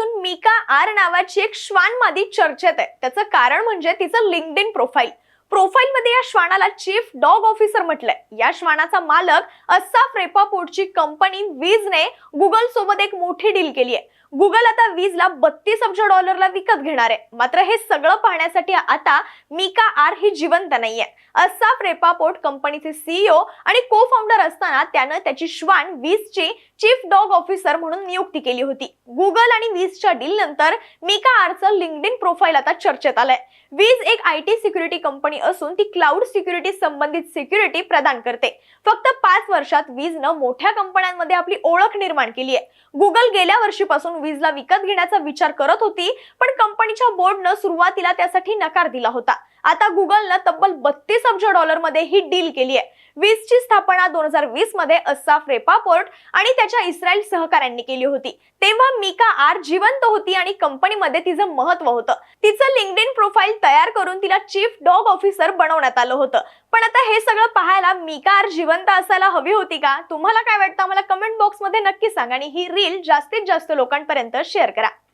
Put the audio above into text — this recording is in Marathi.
वर्षापासून मिका आर नावाची एक श्वान मादी चर्चेत आहे. त्याचं कारण म्हणजे तिचं लिंक्ड इन प्रोफाईल प्रोफाईल मध्ये या श्वानाला चीफ डॉग ऑफिसर म्हटलंय. या श्वानाचा मालक असा फ्रेपापोर्टची कंपनी वीजने गुगल सोबत एक मोठी डील केली आहे गुगल आता वीजला बत्तीस अब्ज डॉलरला विकत घेणार आहे. मात्र हे सगळं पाहण्यासाठी आता मिका आर ही जिवंत नाहीये. अस्साफ रेपापोर्ट कंपनीचे सीईओ आणि को फाउंडर असताना त्यानं त्याची श्वान वीजची चीफ डॉग ऑफिसर म्हणून नियुक्ती केली होती. गुगल आणि वीजच्या डील नंतर मिका आरचं लिंक्ड इन प्रोफाईल आता चर्चेत आलंय. वीज एक आय टी सिक्युरिटी कंपनी असून ती क्लाउड सिक्युरिटी संबंधित सिक्युरिटी प्रदान करते. फक्त पाच वर्षात वीजनं मोठ्या कंपन्यांमध्ये आपली ओळख निर्माण केली आहे गुगल गेल्या वर्षीपासून वीजला विकत घेण्याचा विचार करत होती पण कंपनीच्या बोर्डनं सुरुवातीला त्यासाठी नकार दिला होता. आता गुगलनं तब्बल बत्तीस अब्ज डॉलरमध्ये ही डील केली आहे. वीजची स्थापना दोन हजार वीसमध्ये अस्साफ रेपापोर्ट आणि त्याच्या इस्रायल सहकाऱ्यांनी केली होती. तेव्हा मिका आर जिवंत होती आणि कंपनीमध्ये तिचं महत्त्व होतं. तिचं लिंक्ड इन प्रोफाईल तयार करून तिला चीफ डॉग ऑफिसर बनवण्यात आलं होतं. पण आता हे सगळं पाहायला मिका आर जिवंत असायला हवी होती का? तुम्हाला काय वाटतं? मला कमेंट बॉक्समध्ये नक्की सांगा आणि ही रील जास्तीत जास्त लोकांपर्यंत शेअर करा.